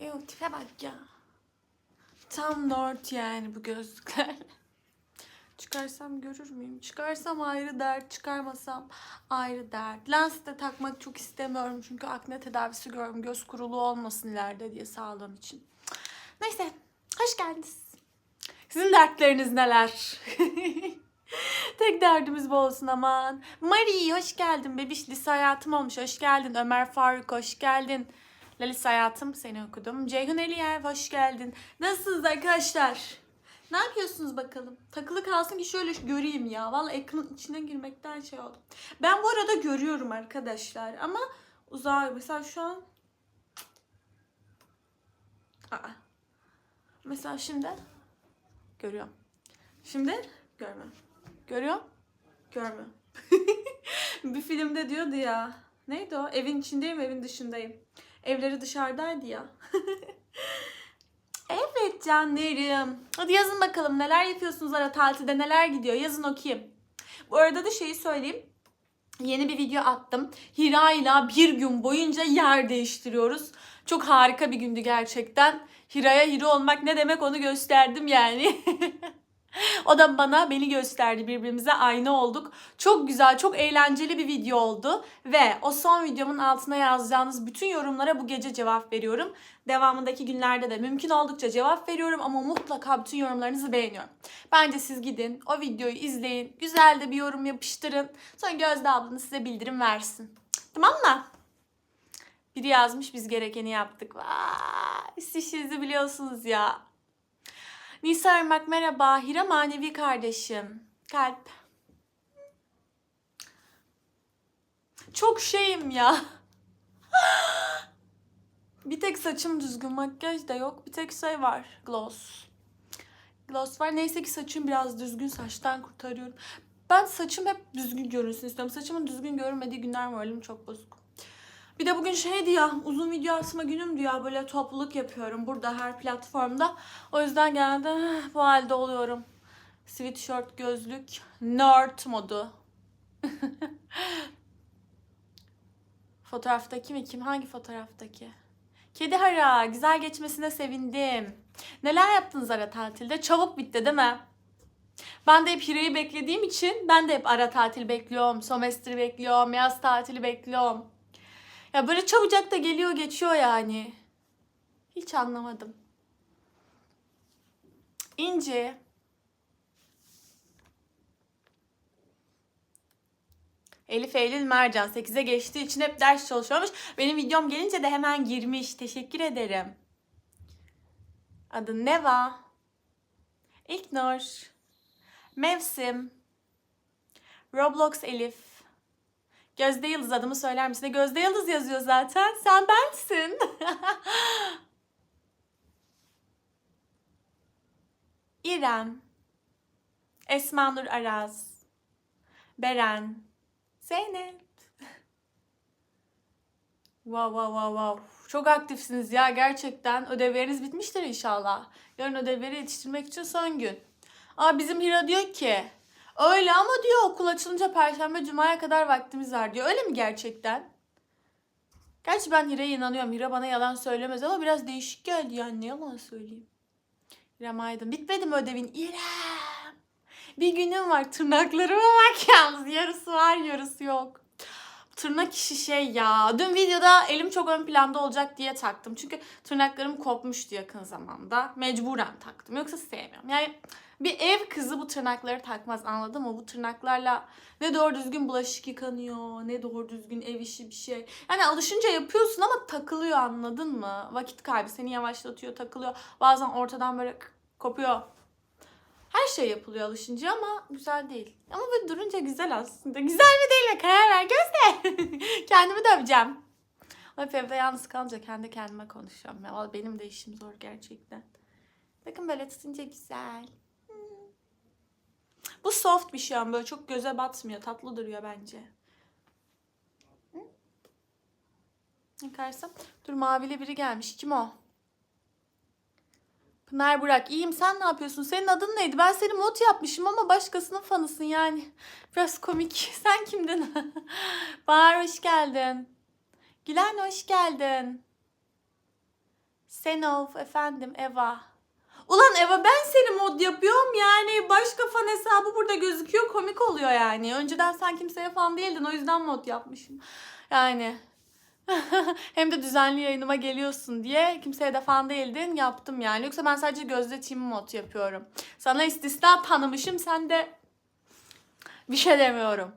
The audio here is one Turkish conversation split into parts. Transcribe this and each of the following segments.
Yok tipe bak ya. Tam Nord yani bu gözlükler. Çıkarsam görür müyüm? Çıkarsam ayrı dert, çıkarmasam ayrı dert. Lens de takmak çok istemiyorum çünkü akne tedavisi görüyorum. Göz kuruluğu olmasın ileride diye sağlığım için. Neyse, hoş geldiniz. Sizin dertleriniz neler? Tek derdimiz bu olsun aman. Mari hoş geldin bebiş. Lise hayatım olmuş. Hoş geldin. Ömer Faruk hoş geldin. Lise hayatım seni okudum. Ceyhun Eliyev hoş geldin. Nasılsınız arkadaşlar? Ne yapıyorsunuz bakalım? Takılı kalsın ki şöyle göreyim ya. Vallahi ekranın içine girmekten şey oldum. Ben bu arada görüyorum arkadaşlar ama uzağa mesela şu an Aa. Mesela şimdi görüyorum. Şimdi görmüyorum. Görüyor? Görmüyor. bir filmde diyordu ya. Neydi o? Evin içindeyim, evin dışındayım. Evleri dışarıdaydı ya. evet canlarım. Hadi yazın bakalım neler yapıyorsunuz ara tatilde neler gidiyor yazın okuyayım. Bu arada da şeyi söyleyeyim. Yeni bir video attım. Hira ile bir gün boyunca yer değiştiriyoruz. Çok harika bir gündü gerçekten. Hira'ya Hira olmak ne demek onu gösterdim yani. O da bana beni gösterdi birbirimize aynı olduk. Çok güzel, çok eğlenceli bir video oldu. Ve o son videomun altına yazacağınız bütün yorumlara bu gece cevap veriyorum. Devamındaki günlerde de mümkün oldukça cevap veriyorum ama mutlaka bütün yorumlarınızı beğeniyorum. Bence siz gidin, o videoyu izleyin, güzel de bir yorum yapıştırın. Sonra Gözde ablanız size bildirim versin. Tamam mı? Biri yazmış biz gerekeni yaptık. Vay, siz biliyorsunuz ya. Nisa Irmak merhaba. Hira manevi kardeşim. Kalp. Çok şeyim ya. bir tek saçım düzgün. Makyaj da yok. Bir tek şey var. Gloss. Gloss var. Neyse ki saçım biraz düzgün. Saçtan kurtarıyorum. Ben saçım hep düzgün görünsün istiyorum. Saçımın düzgün görünmediği günler moralim çok bozuk. Bir de bugün şeydi ya uzun video asma günüm ya böyle topluluk yapıyorum burada her platformda. O yüzden genelde bu halde oluyorum. Sweatshirt, gözlük, nerd modu. Fotoğraftaki mi kim? Hangi fotoğraftaki? Kedi Hara, güzel geçmesine sevindim. Neler yaptınız ara tatilde? Çabuk bitti değil mi? Ben de hep Hira'yı beklediğim için ben de hep ara tatil bekliyorum, somestri bekliyorum, yaz tatili bekliyorum. Ya böyle çabucak da geliyor geçiyor yani. Hiç anlamadım. İnci. Elif Eylül Mercan 8'e geçtiği için hep ders çalışıyormuş. Benim videom gelince de hemen girmiş. Teşekkür ederim. Adı Neva. İlknur. Mevsim. Roblox Elif. Gözde Yıldız adımı söyler misin? Gözde Yıldız yazıyor zaten. Sen bensin. İrem. Esma Nur Araz. Beren. Zeynep. Wow wow wow wow. Çok aktifsiniz ya gerçekten. Ödevleriniz bitmiştir inşallah. Yarın ödevleri yetiştirmek için son gün. Aa bizim Hira diyor ki Öyle ama diyor okul açılınca perşembe cumaya kadar vaktimiz var diyor. Öyle mi gerçekten? Gerçi ben Hira'ya inanıyorum. Hira bana yalan söylemez ama biraz değişik geldi yani ne yalan söyleyeyim. İrem Aydın. Bitmedi mi ödevin? İrem. Bir günüm var tırnaklarıma bak yalnız. Yarısı var yarısı yok. Tırnak işi şey ya. Dün videoda elim çok ön planda olacak diye taktım. Çünkü tırnaklarım kopmuştu yakın zamanda. Mecburen taktım. Yoksa sevmiyorum. Yani bir ev kızı bu tırnakları takmaz anladın mı? Bu tırnaklarla ne doğru düzgün bulaşık yıkanıyor, ne doğru düzgün ev işi bir şey. Yani alışınca yapıyorsun ama takılıyor anladın mı? Vakit kaybı seni yavaşlatıyor, takılıyor. Bazen ortadan böyle kopuyor. Her şey yapılıyor alışınca ama güzel değil. Ama böyle durunca güzel aslında. Güzel mi değil mi? Karar ver gözle. Kendimi döveceğim. Hep evde yalnız kalınca kendi kendime konuşuyorum. Ya, benim de işim zor gerçekten. Bakın böyle tutunca güzel. Bu soft bir şey ama böyle çok göze batmıyor. Tatlı duruyor bence. Hı? Yıkarsam. Dur mavili biri gelmiş. Kim o? Pınar Burak. İyiyim sen ne yapıyorsun? Senin adın neydi? Ben seni mod yapmışım ama başkasının fanısın yani. Biraz komik. Sen kimdin? Bahar hoş geldin. Gülen hoş geldin. Senov efendim Eva. Ulan Eva ben seni mod yapıyorum yani başka fan hesabı burada gözüküyor komik oluyor yani. Önceden sen kimseye fan değildin o yüzden mod yapmışım. Yani hem de düzenli yayınıma geliyorsun diye kimseye de fan değildin yaptım yani. Yoksa ben sadece Gözde Team mod yapıyorum. Sana istisna tanımışım sen de bir şey demiyorum.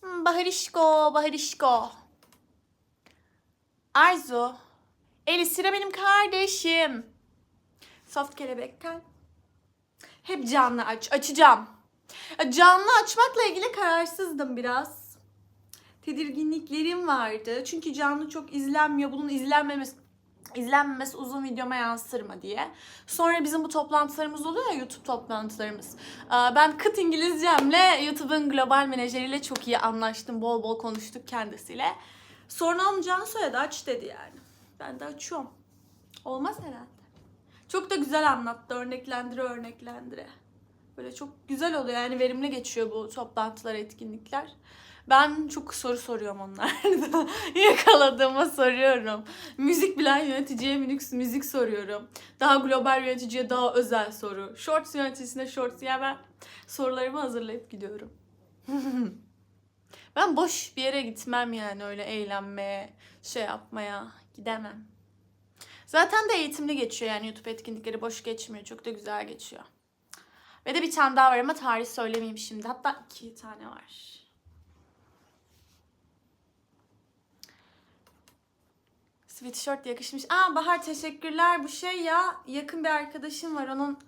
Hmm, Baharişko, Baharişko. Arzu. Eli sıra benim kardeşim. Soft kelebek kalp. Hep canlı aç. Açacağım. Ya Canlı açmakla ilgili kararsızdım biraz. Tedirginliklerim vardı. Çünkü canlı çok izlenmiyor. Bunun izlenmemesi izlenmemesi uzun videoma yansır mı diye. Sonra bizim bu toplantılarımız oluyor ya YouTube toplantılarımız. Ben kıt İngilizcemle YouTube'un global menajeriyle çok iyi anlaştım. Bol bol konuştuk kendisiyle. Sorun olmayacağını söyledi. Aç dedi yani. Ben de açıyorum. Olmaz herhalde. Çok da güzel anlattı. Örneklendire örneklendire. Böyle çok güzel oluyor. Yani verimli geçiyor bu toplantılar, etkinlikler. Ben çok soru soruyorum onlarda. Yakaladığıma soruyorum. Müzik bilen yöneticiye müzik, müzik soruyorum. Daha global yöneticiye daha özel soru. Shorts yöneticisine shorts. Yani ben sorularımı hazırlayıp gidiyorum. ben boş bir yere gitmem yani öyle eğlenmeye, şey yapmaya gidemem. Zaten de eğitimli geçiyor yani YouTube etkinlikleri boş geçmiyor. Çok da güzel geçiyor. Ve de bir tane daha var ama tarih söylemeyeyim şimdi. Hatta iki tane var. Sweatshirt yakışmış. Aa Bahar teşekkürler. Bu şey ya yakın bir arkadaşım var. Onun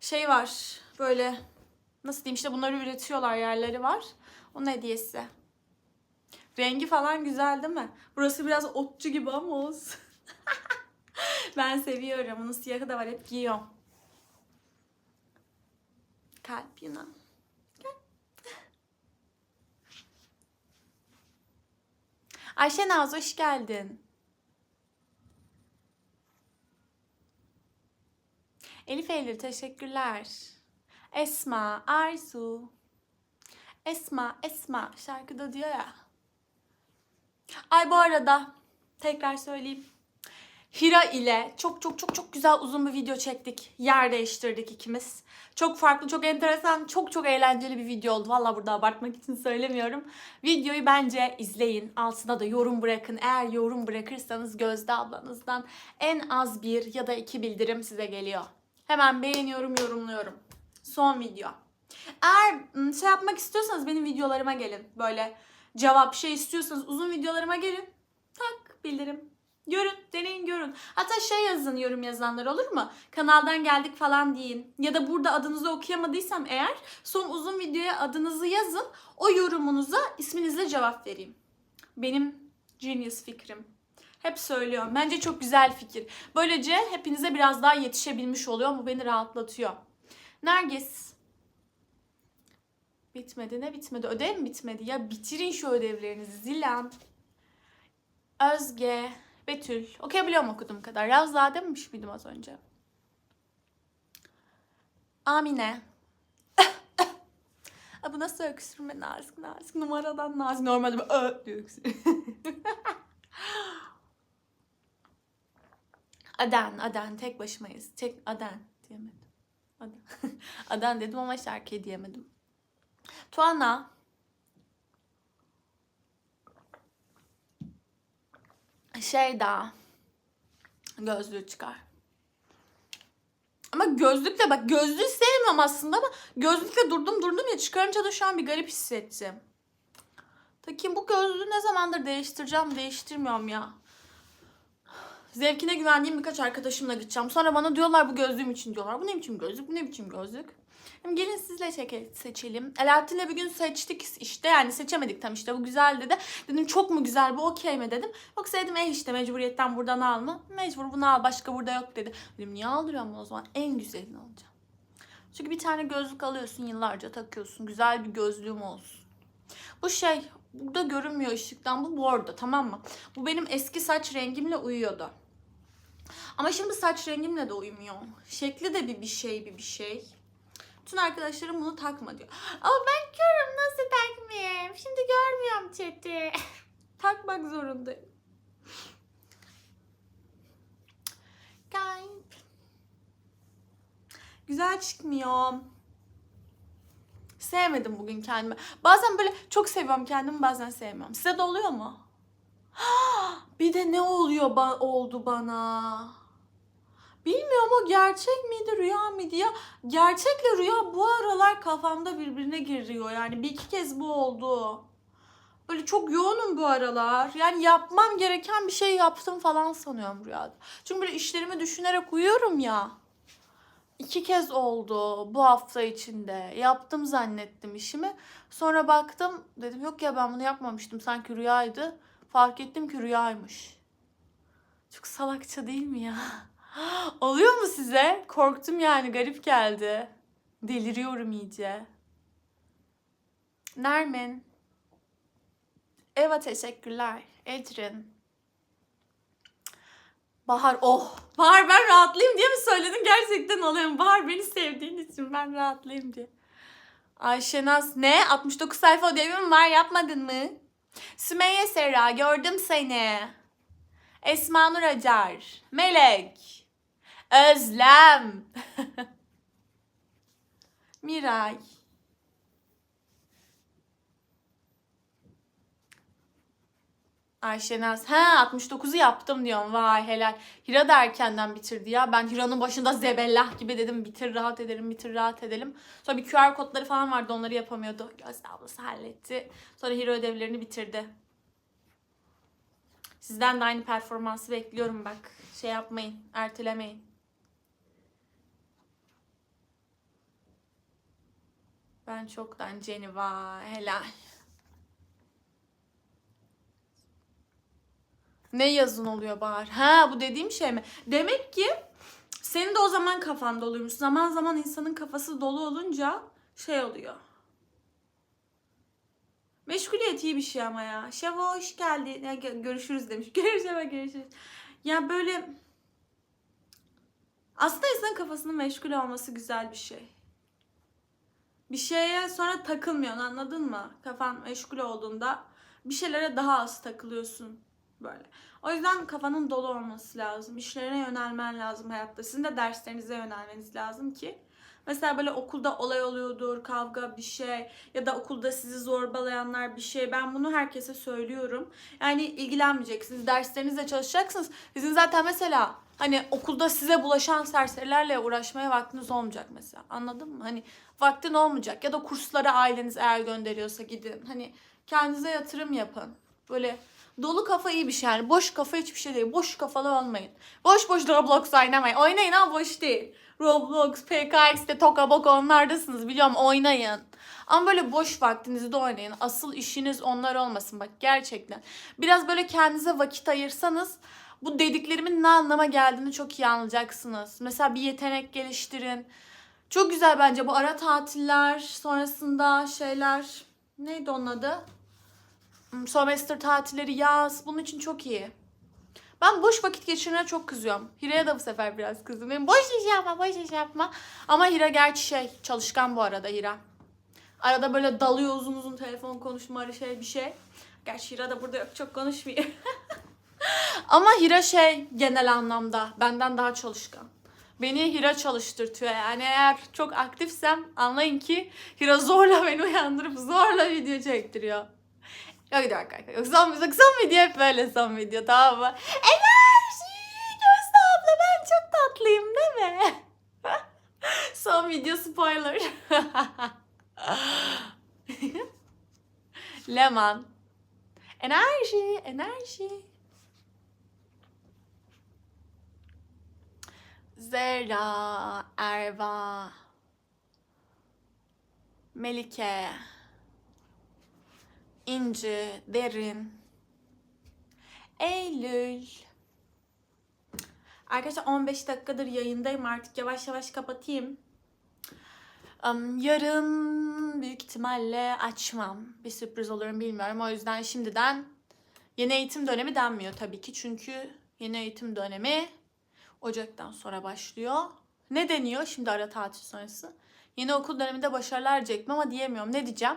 şey var böyle nasıl diyeyim işte bunları üretiyorlar yerleri var. Onun hediyesi. Rengi falan güzel değil mi? Burası biraz otçu gibi ama olsun. ben seviyorum. Bunun siyahı da var. Hep giyiyorum. Kalp Yunan. Gel. Ayşe Naz hoş geldin. Elif Eylül teşekkürler. Esma, Arzu. Esma, Esma şarkıda diyor ya. Ay bu arada tekrar söyleyeyim. Hira ile çok çok çok çok güzel uzun bir video çektik. Yer değiştirdik ikimiz. Çok farklı, çok enteresan, çok çok eğlenceli bir video oldu. Valla burada abartmak için söylemiyorum. Videoyu bence izleyin. Altına da yorum bırakın. Eğer yorum bırakırsanız Gözde ablanızdan en az bir ya da iki bildirim size geliyor. Hemen beğeniyorum, yorumluyorum. Son video. Eğer şey yapmak istiyorsanız benim videolarıma gelin. Böyle cevap şey istiyorsanız uzun videolarıma gelin. Tak bildirim. Görün, deneyin görün. Hatta şey yazın yorum yazanlar olur mu? Kanaldan geldik falan deyin. Ya da burada adınızı okuyamadıysam eğer son uzun videoya adınızı yazın. O yorumunuza isminizle cevap vereyim. Benim genius fikrim. Hep söylüyorum. Bence çok güzel fikir. Böylece hepinize biraz daha yetişebilmiş oluyor. Bu beni rahatlatıyor. Nergis. Bitmedi ne bitmedi? Ödev mi bitmedi? Ya bitirin şu ödevlerinizi. Zilan. Özge. Betül. Okuyabiliyorum okuduğum kadar. Ravza dememiş miydim az önce? Amine. Aa, bu nasıl öksürme? Nazik nazik. Numaradan nazik. Normalde böyle ö diye öksürüyor. Aden, Aden. Tek başımayız. Tek Aden diyemedim. Aden. Aden dedim ama şarkıyı diyemedim. Tuana. Şey daha. Gözlüğü çıkar. Ama gözlükle bak gözlüğü sevmiyorum aslında ama gözlükle durdum durdum ya çıkarınca da şu an bir garip hissettim. Takayım bu gözlüğü ne zamandır değiştireceğim değiştirmiyorum ya. Zevkine güvendiğim birkaç arkadaşımla gideceğim. Sonra bana diyorlar bu gözlüğüm için diyorlar. Bu ne biçim gözlük bu ne biçim gözlük. Hem gelin sizle çeke, seçelim. Alaaddin'le bir gün seçtik işte yani seçemedik tam işte bu güzel dedi. Dedim çok mu güzel bu okey mi dedim. Yoksa dedim eh işte mecburiyetten buradan alma. Mecbur bunu al başka burada yok dedi. Dedim niye aldırıyorum o zaman en güzelini alacağım. Çünkü bir tane gözlük alıyorsun yıllarca takıyorsun. Güzel bir gözlüğüm olsun. Bu şey burada görünmüyor ışıktan bu bordo tamam mı? Bu benim eski saç rengimle uyuyordu. Ama şimdi saç rengimle de uymuyor. Şekli de bir bir şey bir bir şey. Bütün arkadaşlarım bunu takma diyor. Ama ben körüm nasıl takmayayım? Şimdi görmüyorum chat'i. Takmak zorundayım. Kayıp. Güzel çıkmıyor. Sevmedim bugün kendimi. Bazen böyle çok seviyorum kendimi bazen sevmiyorum. Size de oluyor mu? bir de ne oluyor ba oldu bana? Bilmiyorum o gerçek miydi rüya mıydı ya? Gerçekle rüya bu aralar kafamda birbirine giriyor. Yani bir iki kez bu oldu. Böyle çok yoğunum bu aralar. Yani yapmam gereken bir şey yaptım falan sanıyorum rüyada. Çünkü böyle işlerimi düşünerek uyuyorum ya. İki kez oldu bu hafta içinde. Yaptım zannettim işimi. Sonra baktım dedim yok ya ben bunu yapmamıştım. Sanki rüyaydı. Fark ettim ki rüyaymış. Çok salakça değil mi ya? Oluyor mu size? Korktum yani garip geldi. Deliriyorum iyice. Nermin. Eva teşekkürler. Ecrin. Bahar oh. Bahar ben rahatlayayım diye mi söyledin? Gerçekten alıyorum. Bahar beni sevdiğin için ben rahatlayayım diye. Ayşenaz ne? 69 sayfa ödevim var yapmadın mı? Sümeyye Serra gördüm seni. Esma Nur Acar. Melek. Özlem. Miray. Ayşenaz. Ha 69'u yaptım diyorum. Vay helal. Hira da erkenden bitirdi ya. Ben Hira'nın başında zebellah gibi dedim. Bitir rahat edelim, bitir rahat edelim. Sonra bir QR kodları falan vardı. Onları yapamıyordu. Gözde ablası halletti. Sonra Hira ödevlerini bitirdi. Sizden de aynı performansı bekliyorum bak. Şey yapmayın, ertelemeyin. Ben çoktan Jenny vay helal. Ne yazın oluyor Bahar? Ha bu dediğim şey mi? Demek ki senin de o zaman kafan doluymuş. Zaman zaman insanın kafası dolu olunca şey oluyor. Meşguliyet iyi bir şey ama ya. Şeva hoş geldin. Ya, gö- görüşürüz demiş. Görüşürüz görüşürüz. Ya böyle aslında insanın kafasının meşgul olması güzel bir şey. Bir şeye sonra takılmıyorsun anladın mı? Kafan meşgul olduğunda bir şeylere daha az takılıyorsun böyle. O yüzden kafanın dolu olması lazım. İşlerine yönelmen lazım hayatta. Sizin de derslerinize yönelmeniz lazım ki Mesela böyle okulda olay oluyordur, kavga bir şey ya da okulda sizi zorbalayanlar bir şey. Ben bunu herkese söylüyorum. Yani ilgilenmeyeceksiniz, derslerinizle çalışacaksınız. Sizin zaten mesela hani okulda size bulaşan serserilerle uğraşmaya vaktiniz olmayacak mesela. Anladın mı? Hani vaktin olmayacak ya da kurslara aileniz eğer gönderiyorsa gidin. Hani kendinize yatırım yapın. Böyle Dolu kafa iyi bir şey yani. Boş kafa hiçbir şey değil. Boş kafalı olmayın. Boş boş Roblox oynamayın. Oynayın ama boş değil. Roblox, PKX'de, Tokabok onlardasınız biliyorum oynayın. Ama böyle boş vaktinizi de oynayın. Asıl işiniz onlar olmasın bak gerçekten. Biraz böyle kendinize vakit ayırsanız bu dediklerimin ne anlama geldiğini çok iyi anlayacaksınız. Mesela bir yetenek geliştirin. Çok güzel bence bu ara tatiller sonrasında şeyler neydi onun adı? Hmm, Sömestr tatilleri yaz bunun için çok iyi. Ben boş vakit geçirmeye çok kızıyorum. Hira'ya da bu sefer biraz kızdım. Benim boş iş yapma, boş iş yapma. Ama Hira gerçi şey, çalışkan bu arada Hira. Arada böyle dalıyor uzun uzun telefon konuşmaları şey bir şey. Gerçi Hira da burada yok çok konuşmuyor. Ama Hira şey genel anlamda benden daha çalışkan. Beni Hira çalıştırtıyor yani eğer çok aktifsem anlayın ki Hira zorla beni uyandırıp zorla video çektiriyor. Yok bir dakika. Yok son, son, son video hep böyle son video tamam mı? Enerji! Gözde abla ben çok tatlıyım değil mi? son video spoiler. Leman. Enerji, enerji. Zera, Erva, Melike, İnci, Derin, Eylül. Arkadaşlar 15 dakikadır yayındayım artık yavaş yavaş kapatayım. Am, yarın büyük ihtimalle açmam. Bir sürpriz olurum bilmiyorum. O yüzden şimdiden yeni eğitim dönemi denmiyor tabii ki. Çünkü yeni eğitim dönemi Ocak'tan sonra başlıyor. Ne deniyor şimdi ara tatil sonrası? Yeni okul döneminde başarılar diyecektim ama diyemiyorum. Ne diyeceğim?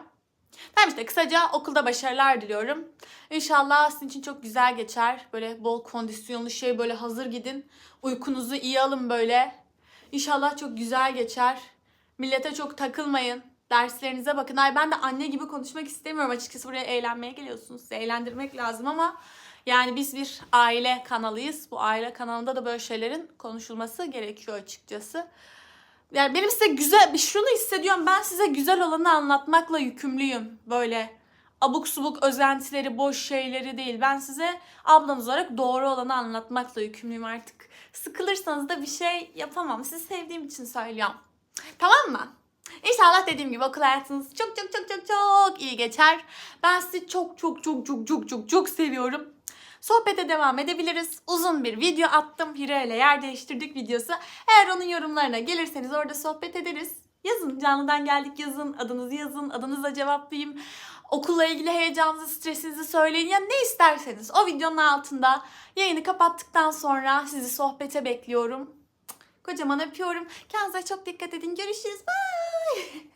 Tamam işte kısaca okulda başarılar diliyorum. İnşallah sizin için çok güzel geçer. Böyle bol kondisyonlu şey böyle hazır gidin. Uykunuzu iyi alın böyle. İnşallah çok güzel geçer. Millete çok takılmayın. Derslerinize bakın. Ay ben de anne gibi konuşmak istemiyorum açıkçası. Buraya eğlenmeye geliyorsunuz. Eğlendirmek lazım ama yani biz bir aile kanalıyız. Bu aile kanalında da böyle şeylerin konuşulması gerekiyor açıkçası. Yani benim size güzel şunu hissediyorum. Ben size güzel olanı anlatmakla yükümlüyüm. Böyle abuk subuk özentileri, boş şeyleri değil. Ben size ablanız olarak doğru olanı anlatmakla yükümlüyüm artık. Sıkılırsanız da bir şey yapamam. Sizi sevdiğim için söylüyorum. Tamam mı? İnşallah dediğim gibi okul hayatınız çok çok çok çok çok iyi geçer. Ben sizi çok çok çok çok çok çok çok seviyorum. Sohbete devam edebiliriz. Uzun bir video attım. Hira ile yer değiştirdik videosu. Eğer onun yorumlarına gelirseniz orada sohbet ederiz. Yazın canlıdan geldik yazın. Adınızı yazın. Adınızla cevaplayayım. Okulla ilgili heyecanınızı, stresinizi söyleyin. Ya ne isterseniz. O videonun altında yayını kapattıktan sonra sizi sohbete bekliyorum. Kocaman öpüyorum. Kendinize çok dikkat edin. Görüşürüz. Bye.